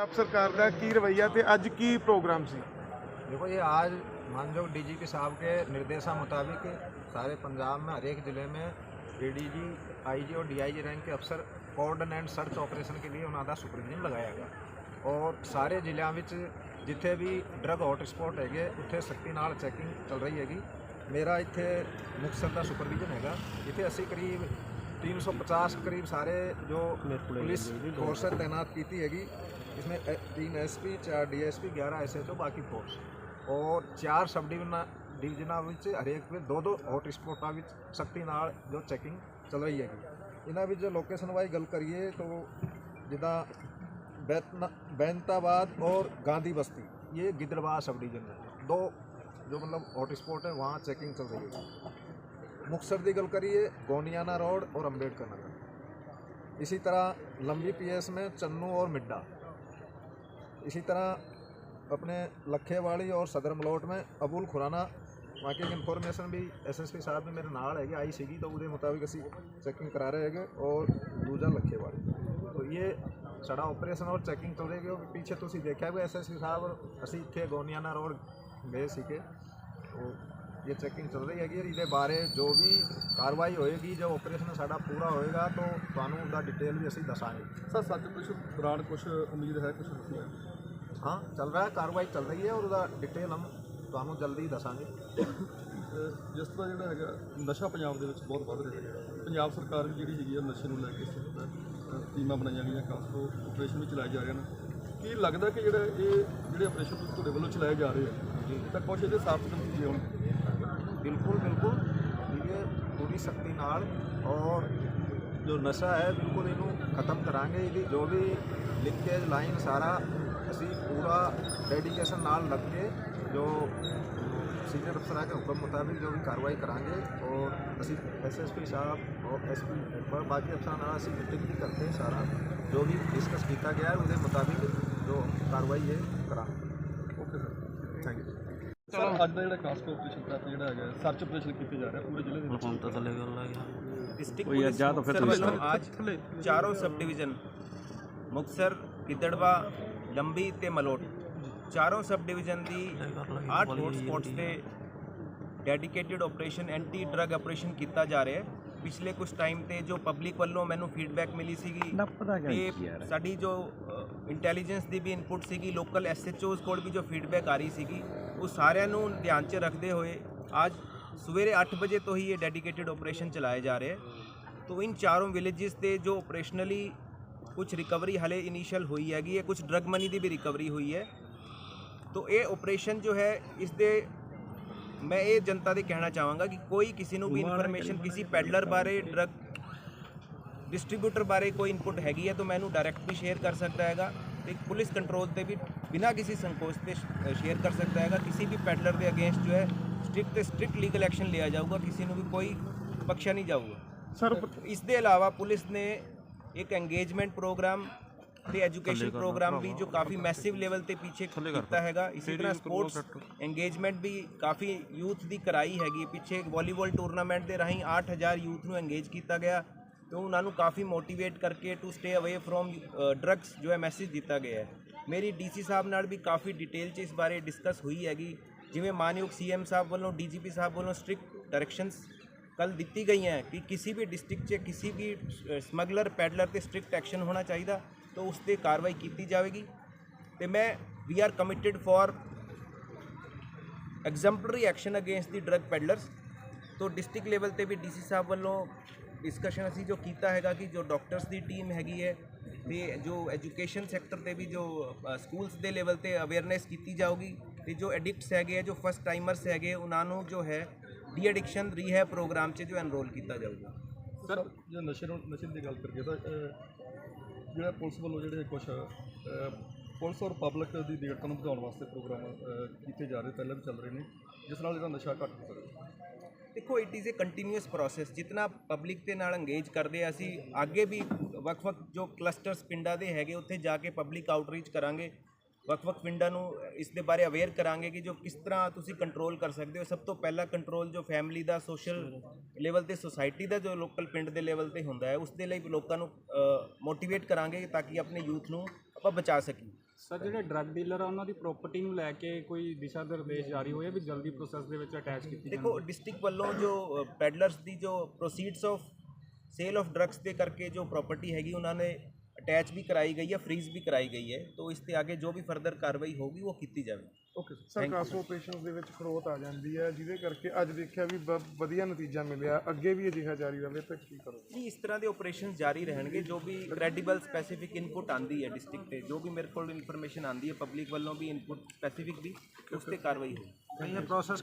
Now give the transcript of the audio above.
ਆਪ ਸਰਕਾਰ ਦਾ ਕੀ ਰਵੱਈਆ ਤੇ ਅੱਜ ਕੀ ਪ੍ਰੋਗਰਾਮ ਸੀ देखो ये आज मानयोग डीजीपी साहब के निर्देशा मुताबिक सारे पंजाब में हर एक ज़िले में एडीजी आईजी और डीआईजी रैंक के अफसर ਕੋਰਡਨ ਐਂਡ ਸਰਚ ਆਪਰੇਸ਼ਨ के लिए ਉਹਨਾਂ ਦਾ ਸੁਪਰਵਿਜ਼ਨ ਲਗਾਇਆ ਗਿਆ ਔਰ ਸਾਰੇ ਜ਼ਿਲ੍ਹਿਆਂ ਵਿੱਚ ਜਿੱਥੇ ਵੀ ਡਰਗ ਹੌਟ ਸਪੌਟ ਹੈਗੇ ਉੱਥੇ ਸਖਤੀ ਨਾਲ ਚੈਕਿੰਗ ਚੱਲ ਰਹੀ ਹੈਗੀ ਮੇਰਾ ਇੱਥੇ ਮੁਕਤਸਰ ਦਾ ਸੁਪਰਵਿਜ਼ਨ ਹੈਗਾ ਇੱਥੇ ਅਸੀਂ ਕਰੀਬ 350 ਕਰੀਬ ਸਾਰੇ ਜੋ ਪੁਲਿਸ ਫੋਰਸ तैनात ਕੀਤੀ ਹੈਗੀ इसमें ए- तीन एसपी चार डीएसपी ग्यारह एसएचओ ਬਾਕੀ ਫੋਰਸ ਔਰ ਚਾਰ ਸਬ ਡਿਵੀਜ਼ਨਾਂ ਡਿਵੀਜ਼ਨਾਂ ਵਿੱਚ ਹਰੇਕ ਵਿੱਚ ਦੋ ਦੋ ਹੌਟ ਸਪੌਟਾਂ ਵਿੱਚ ਸਖਤੀ ਨਾਲ ਜੋ ਚੈਕਿੰਗ ਚੱਲ ਰਹੀ ਹੈਗੀ ਇਹਨਾਂ ਵਿੱਚ ਲੋਕੇਸ਼ਨ ਵਾਈ ਗੱਲ ਕਰੀਏ ਤਾਂ ਜਿੱਦਾਂ ਬੈਤਨਾ ਬੈਂਤਾਬਾਦ और गांधी बस्ती ये गिद्रबाद सब डिवीजन है दो जो मतलब हॉट स्पॉट है वहाँ चेकिंग चल रही है मुक्तसर की गल करिए गोनियाना रोड और अम्बेडकर नगर इसी तरह लंबी पीएस में चन्नू और मिड्डा इसी तरह अपने लखेवाली और सदर मलोट में अबुल खुराना वहाँ की इन्फॉर्मेशन भी एस एस पी साहब ने मेरे नाल है आई सी तो उसके मुताबिक असी चेकिंग करा रहे हैं और दूजा लखेवाली तो ये साढ़ा ऑपरेशन और चेकिंग चल रही है पीछे तुम्हें देखा भी एस एस पी साहब असी इतने गोनियाना रोड गए सी के तो ਇਹ ਚੈਕਿੰਗ ਚੱਲ ਰਹੀ ਹੈਗੀ ਔਰ ਇਹਦੇ ਬਾਰੇ ਜੋ ਵੀ ਕਾਰਵਾਈ ਹੋਏਗੀ ਜੋ ਆਪਰੇਸ਼ਨ ਸਾਡਾ ਪੂਰਾ ਹੋਏਗਾ ਤਾਂ ਤੁਹਾਨੂੰ ਉਹਦਾ ਡਿਟੇਲ ਵੀ ਅਸੀਂ ਦੱਸਾਂਗੇ ਸਰ ਸੱਚ ਪੁੱਛ ਦੌਰਾਨ ਕੁਝ ਉਮੀਦ ਹੈ ਕੁਝ ਨਹੀਂ हाँ चल रहा है कार्रवाई चल रही है और ਉਹਦਾ ਡਿਟੇਲ ਹਮ ਤੁਹਾਨੂੰ ਜਲਦੀ ਦੱਸਾਂਗੇ ਅਹ ਜਿਸ ਤਰ੍ਹਾਂ ਜਿਹੜਾ ਹੈਗਾ ਨਸ਼ਾ ਪੰਜਾਬ ਦੇ ਵਿੱਚ ਬਹੁਤ ਵੱਧ ਰਿਹਾ ਹੈਗਾ ਪੰਜਾਬ ਸਰਕਾਰ ਵੀ ਜਿਹੜੀ ਹੈਗੀ ਆ ਨਸ਼ੇ ਨੂੰ ਲੈ ਕੇ ਸਖਤ ਅਹ ਟੀਮਾਂ ਬਣਾਈਆਂ ਗਈਆਂ ਕਾਸਟੋ ਆਪਰੇਸ਼ਨ ਵੀ ਚਲਾਏ ਜਾ ਰਹੇ ਨੇ ਕੀ ਲੱਗਦਾ ਕਿ ਜਿਹੜਾ ਇਹ ਜਿਹੜੇ ਆਪਰੇਸ਼ਨ ਤੁਹਾਡੇ ਵੱਲੋਂ ਚਲਾਏ ਜਾ ਰਹੇ ਆ ਤਾਂ ਕੁਝ ਇਹਦੇ ਸਾਬਤ ਨਤੀਜੇ ਹੋਣ ਬਿਲਕੁਲ ਬਿਲਕੁਲ। ਇਹ ਪੂਰੀ ਸ਼ਕਤੀ ਨਾਲ ਔਰ ਜੋ ਨਸ਼ਾ ਹੈ ਬਿਲਕੁਲ ਇਹਨੂੰ ਖਤਮ ਕਰਾਂਗੇ। ਇਹਦੀ ਜੋ ਵੀ ਲਿੰਕੇਜ ਲਾਈਨ ਸਾਰਾ ਅਸੀਂ ਪੂਰਾ ਡੈਡੀਕੇਸ਼ਨ ਨਾਲ ਲੱਗ ਕੇ ਜੋ ਸੀਨੀਅਰ ਅਫਸਰਾਂ ਦੇ ਹੁਕਮ ਮੁਤਾਬਿਕ ਜੋ ਵੀ ਕਾਰਵਾਈ ਕਰਾਂਗੇ ਔਰ ਅਸੀਂ ਐਸਐਸਪੀ ਸਾਹਿਬ ਔਰ ਐਸਪੀ ਪਰ ਬਾਕੀ ਅਫਸਰਾਂ ਨਾਲ ਅਸੀਂ ਮੀਟਿੰਗ ਵੀ ਕਰਦੇ ਹਾਂ ਸਾਰਾ। ਜੋ ਵੀ ਡਿਸਕਸ ਕੀਤਾ ਗਿਆ ਹੈ ਉਹਦੇ ਮੁਤਾਬਿਕ ਜੋ ਕਾਰਵਾਈ ਹੈ ਕਰਾਂਗੇ। Okay sir thank you sir ਅੱਜ ਦਾ ਜਿਹੜਾ ਕਾਸਕ ਆਪਰੇਸ਼ਨ ਪ੍ਰਾਪਤ ਜਿਹੜਾ ਹੈਗਾ ਸਰਚ ਆਪਰੇਸ਼ਨ ਕੀਤੇ ਜਾ ਰਿਹਾ ਪੂਰੇ ਜ਼ਿਲ੍ਹੇ ਦੇ ਵਿੱਚ। ਹੁਣ ਤਾਂ ਥੱਲੇ ਗੱਲ ਆ ਗਿਆ। ਡਿਸਟ੍ਰਿਕਟ ਪੁਲਿਸ ਜਾਂ ਤਾਂ ਫਿਰ ਤੁਸੀਂ ਅੱਜ ਚਾਰੋਂ ਸਬ ਡਿਵੀਜ਼ਨ ਮੁਕਸਰ ਕਿੱਦੜਵਾ ਲੰਬੀ ਤੇ ਮਲੋਟ। ਚਾਰੋਂ ਸਬ ਡਿਵੀਜ਼ਨ ਦੀ 8 ਹੌਟ ਸਪੌਟਸ ਤੇ dedicated operation anti drug operation ਕੀਤਾ ਜਾ ਰਿਹਾ ਹੈ। ਪਿਛਲੇ ਕੁਝ ਟਾਈਮ ਤੇ ਜੋ ਪਬਲਿਕ ਵੱਲੋਂ ਮੈਨੂੰ ਫੀਡਬੈਕ ਮਿਲੀ ਸੀਗੀ ਇਹ ਸਾਡੀ ਜੋ ਇੰਟੈਲੀਜੈਂਸ ਦੀ ਵੀ ਇਨਪੁਟ ਸੀਗੀ ਲੋਕਲ ਐਸਐਚਓਜ਼ ਕੋਲ ਵੀ ਜੋ ਫੀਡਬੈਕ ਆ ਰਹੀ ਸੀਗੀ ਉਹ ਸਾਰਿਆਂ ਨੂੰ ਧਿਆਨ 'ਚ ਰੱਖਦੇ ਹੋਏ ਅੱਜ ਸਵੇਰੇ 8 ਵਜੇ ਤੋਂ ਹੀ ਇਹ ਡੈਡੀਕੇਟਿਡ ਆਪਰੇਸ਼ਨ ਚਲਾਏ ਜਾ ਰਹੇ ਤੋ ਇਨ ਚਾਰੋਂ ਵਿਲੇजेस ਤੇ ਜੋ ਆਪਰੇਸ਼ਨਲੀ ਕੁਝ ਰਿਕਵਰੀ ਹਲੇ ਇਨੀਸ਼ੀਅਲ ਹੋਈ ਹੈਗੀ ਹੈ ਕੁਝ ਡਰੱਗ ਮਨੀ ਦੀ ਵੀ ਰਿਕਵਰੀ ਹੋਈ ਹੈ। ਤੋ ਇਹ ਆਪਰੇਸ਼ਨ ਜੋ ਹੈ ਇਸ ਦੇ ਮੈਂ ਇਹ ਜਨਤਾ ਦੇ ਕਹਿਣਾ ਚਾਹਾਂਗਾ ਕਿ ਕੋਈ ਕਿਸੇ ਨੂੰ ਵੀ ਇਨਫੋਰਮੇਸ਼ਨ ਕਿਸੇ ਪੈਡਲਰ ਬਾਰੇ ਡਰੱਗ ਡਿਸਟ੍ਰੀਬਿਊਟਰ ਬਾਰੇ ਕੋਈ ਇਨਪੁਟ ਹੈਗੀ ਹੈ ਤਾਂ ਮੈਂ ਇਹਨੂੰ ਡਾਇਰੈਕਟ ਵੀ ਸ਼ੇਅਰ ਕਰ ਸਕਦਾ ਹੈਗਾ ਤੇ ਪੁਲਿਸ ਕੰਟਰੋਲ ਤੇ ਵੀ ਬਿਨਾਂ ਕਿਸੇ ਸੰਕੋਚ ਤੇ ਸ਼ੇਅਰ ਕਰ ਸਕਦਾ ਹੈਗਾ। ਕਿਸੇ ਵੀ ਪੈਡਲਰ ਦੇ ਅਗੇਂਸਟ ਜੋ ਹੈ ਸਟ੍ਰਿਕਟ ਤੇ ਸਟ੍ਰਿਕਟ ਲੀਗਲ ਐਕਸ਼ਨ ਲਿਆ ਜਾਊਗਾ ਕਿਸੇ ਨੂੰ ਵੀ ਕੋਈ ਬਖਸ਼ਿਆ ਨਹੀਂ ਜਾਊਗਾ। ਸਰ ਇਸ ਦੇ ਇਲਾਵਾ ਪੁਲਿਸ ਨੇ ਇੱਕ ਐਂਗੇਜਮੈਂਟ ਪ੍ਰੋਗਰਾਮ ਤੇ ਐਜੂਕੇਸ਼ਨ ਪ੍ਰੋਗਰਾਮ ਵੀ ਜੋ ਕਾਫੀ ਮੈਸਿਵ ਲੈਵਲ ਤੇ ਪਿੱਛੇ ਕੀਤਾ ਹੈਗਾ। ਇਸੇ ਤਰ੍ਹਾਂ ਸਪੋਰਟਸ ਐਂਗੇਜਮੈਂਟ ਵੀ ਕਾਫੀ ਯੂਥ ਦੀ ਕਰਾਈ ਹੈਗੀ ਪਿੱਛੇ ਵਾਲੀਬਾਲ ਟੂਰਨਾਮੈਂਟ ਦੇ ਰਾਹੀਂ 8000 ਯੂਥ ਨੂੰ ਐਂਗੇਜ ਕੀਤਾ ਗਿਆ। ਤੇ ਉਹਨਾਂ ਨੂੰ ਕਾਫੀ ਮੋਟੀਵੇਟ ਕਰਕੇ to stay away from drugs ਜੋ ਹੈ ਮੈਸੇਜ ਦਿੱਤਾ ਗਿਆ ਹੈ ਮੇਰੀ ਡੀਸੀ ਸਾਹਿਬ ਨਾਲ ਵੀ ਕਾਫੀ ਡਿਟੇਲ 'ਚ ਇਸ ਬਾਰੇ ਡਿਸਕਸ ਹੋਈ ਹੈਗੀ ਜਿਵੇਂ ਮਾਨਯੋਗ ਸੀਐਮ ਸਾਹਿਬ ਵੱਲੋਂ ਡੀਜੀਪੀ ਸਾਹਿਬ ਵੱਲੋਂ ਸਟ੍ਰਿਕਟ ਡਾਇਰੈਕਸ਼ਨਸ ਕੱਲ ਦਿੱਤੀ ਗਈਆਂ ਕਿ ਕਿਸੇ ਵੀ ਡਿਸਟ੍ਰਿਕਟ 'ਚ ਕਿਸੇ ਵੀ ਸਮਗਲਰ ਪੈਡਲਰ ਤੇ ਸਟ੍ਰਿਕਟ ਐਕਸ਼ਨ ਹੋਣਾ ਚਾਹੀਦਾ ਤਾਂ ਉਸ ਤੇ ਕਾਰਵਾਈ ਕੀਤੀ ਜਾਵੇਗੀ ਤੇ ਮੈਂ ਵੀ are committed for exemplary action against the drug peddlers ਤੋਂ ਡਿਸਟ੍ਰਿਕਟ ਲੈਵਲ ਤੇ ਵੀ ਡੀਸੀ ਸਾਹਿਬ ਵੱਲੋਂ ਡਿਸਕਸ਼ਨ ਅਸੀਂ ਜੋ ਕੀਤਾ ਹੈਗਾ ਕਿ ਜੋ ਡਾਕਟਰਸ ਦੀ ਟੀਮ ਹੈਗੀ ਹੈ, ਤੇ ਜੋ ਐਜੂਕੇਸ਼ਨ ਸੈਕਟਰ ਤੇ ਵੀ ਜੋ ਸਕੂਲਸ ਦੇ ਲੈਵਲ ਤੇ ਅਵੇਅਰਨੈਸ ਕੀਤੀ ਜਾਊਗੀ, ਤੇ ਜੋ ਐਡਿਕਟਸ ਹੈਗੇ ਆ, ਜੋ ਫਸਟ ਟਾਈਮਰਸ ਹੈਗੇ, ਉਹਨਾਂ ਨੂੰ ਜੋ ਹੈ ਡੀ ਐਡਿਕਸ਼ਨ ਰੀਹੈਬ ਪ੍ਰੋਗਰਾਮ 'ਚ ਜੋ ਐਨਰੋਲ ਕੀਤਾ ਜਾਊਗਾ। ਸਰ ਜੇ ਨਸ਼ੇ ਨਸ਼ੇ ਦੀ ਗੱਲ ਕਰੀਏ ਤਾਂ ਜਿਹੜਾ ਪੁਲਿਸ ਵੱਲੋਂ ਜਿਹੜੇ ਕੁਝ ਪੁਲਿਸ ਔਰ ਪਬਲਿਕ ਦੀ ਨੇੜਤਾ ਨੂੰ ਵਧਾਉਣ ਵਾਸਤੇ ਪ੍ਰੋਗਰਾਮ ਅਹ, ਕੀਤੇ ਜਾ ਰਹੇ ਪਹਿਲਾਂ ਵੀ ਚੱਲ ਰਹੇ ਨੇ ਜਿਸ ਨਾਲ ਜਿਹੜਾ ਨਸ਼ਾ ਘੱਟ ਹੋ ਸਕਦਾ। ਦੇਖੋ it is a continuous process ਜਿਤਨਾ ਪਬਲਿਕ ਦੇ ਨਾਲ ਅੰਗੇਜ ਕਰਦੇ ਆ ਅਸੀਂ ਅੱਗੇ ਵੀ ਵੱਖ-ਵੱਖ ਜੋ ਕਲਸਟਰਸ ਪਿੰਡਾਂ ਦੇ ਹੈਗੇ ਉੱਥੇ ਜਾ ਕੇ ਪਬਲਿਕ ਆਊਟਰੀਚ ਕਰਾਂਗੇ। ਵੱਖ-ਵੱਖ ਪਿੰਡਾਂ ਨੂੰ ਇਸ ਦੇ ਬਾਰੇ ਅਵੇਅਰ ਕਰਾਂਗੇ ਕਿ ਜੋ ਕਿਸ ਤਰ੍ਹਾਂ ਤੁਸੀਂ ਕੰਟਰੋਲ ਕਰ ਸਕਦੇ ਹੋ। ਸਭ ਤੋਂ ਪਹਿਲਾ ਕੰਟਰੋਲ ਜੋ ਫੈਮਿਲੀ ਦਾ ਸੋਸ਼ਲ ਲੈਵਲ ਤੇ ਸੁਸਾਇਟੀ ਦਾ ਜੋ ਲੋਕਲ ਪਿੰਡ ਦੇ ਲੈਵਲ ਤੇ ਹੁੰਦਾ ਹੈ ਉਸ ਦੇ ਲਈ ਲੋਕਾਂ ਨੂੰ ਮੋਟੀਵੇਟ ਕਰਾਂਗੇ ਤਾਂ ਕਿ ਆਪਣੇ ਯੂਥ ਨੂੰ ਆਪਾਂ ਬਚਾ ਸਕੀਏ। ਸਰ ਜਿਹੜੇ ਡਰੱਗ ਡੀਲਰ ਆ ਉਹਨਾਂ ਦੀ ਪ੍ਰਾਪਰਟੀ ਨੂੰ ਲੈ ਕੇ ਕੋਈ ਦਿਸ਼ਾ ਨਿਰਦੇਸ਼ ਜਾਰੀ ਹੋਏ ਆ ਵੀ ਜਲਦੀ ਪ੍ਰੋਸੈਸ ਦੇ ਵਿੱਚ ਅਟੈਚ ਕੀਤੀ ਜਾਵੇ ਦੇਖੋ ਡਿਸਟ੍ਰਿਕਟ ਵੱਲੋਂ ਜੋ ਪੈਡਲਰਸ ਦੀ ਜੋ proceeds of sale of drugs ਦੇ ਕਰਕੇ ਜੋ ਪ੍ਰਾਪਰਟੀ ਹੈਗੀ ਉਹਨਾਂ ਨੇ ਅਟੈਚ ਵੀ ਕਰਾਈ ਗਈ ਹੈ ਫ੍ਰੀਜ਼ ਵੀ ਕਰਾਈ ਗਈ ਹੈ ਤੋਂ ਇਸ ਤੇ ਅੱਗੇ ਜੋ ਵੀ ਫਰਦਰ ਕਾਰਵਾਈ ਹੋਊਗੀ ਉਹ ਕੀਤੀ ਜਾਵੇਗੀ ਓਕੇ ਸਰ ਕਾਸਟ ਆਪਰੇਸ਼ਨਸ ਦੇ ਵਿੱਚ ਖਰੋਤ ਆ ਜਾਂਦੀ ਹੈ ਜਿਹਦੇ ਕਰਕੇ ਅੱਜ ਦੇਖਿਆ ਵੀ ਵਧੀਆ ਨਤੀਜਾ ਮਿਲਿਆ। ਅੱਗੇ ਵੀ ਅਜਿਹਾ ਜਾਰੀ ਰਹੇ ਤਾਂ ਕੀ ਕਰੋਗੇ? ਜੀ ਇਸ ਤਰ੍ਹਾਂ ਦੇ ਆਪਰੇਸ਼ਨਸ ਜਾਰੀ ਰਹਿਣਗੇ ਜੋ ਵੀ ਕ੍ਰੈਡੀਬਲ ਸਪੈਸੀਫਿਕ ਇਨਪੁਟ ਆਂਦੀ ਹੈ ਡਿਸਟ੍ਰਿਕਟ ਤੇ ਜੋ ਵੀ ਮੇਰੇ ਕੋਲ ਇਨਫੋਰਮੇਸ਼ਨ ਆਂਦੀ ਹੈ ਪਬਲਿਕ ਵੱਲੋਂ ਵੀ ਇਨਪੁਟ ਸਪੈਸੀਫਿਕ ਵੀ ਉਸ ਤੇ ਕਾਰਵਾਈ ਹੋਊਗੀ। ਇਹ ਪ੍ਰੋਸੈਸ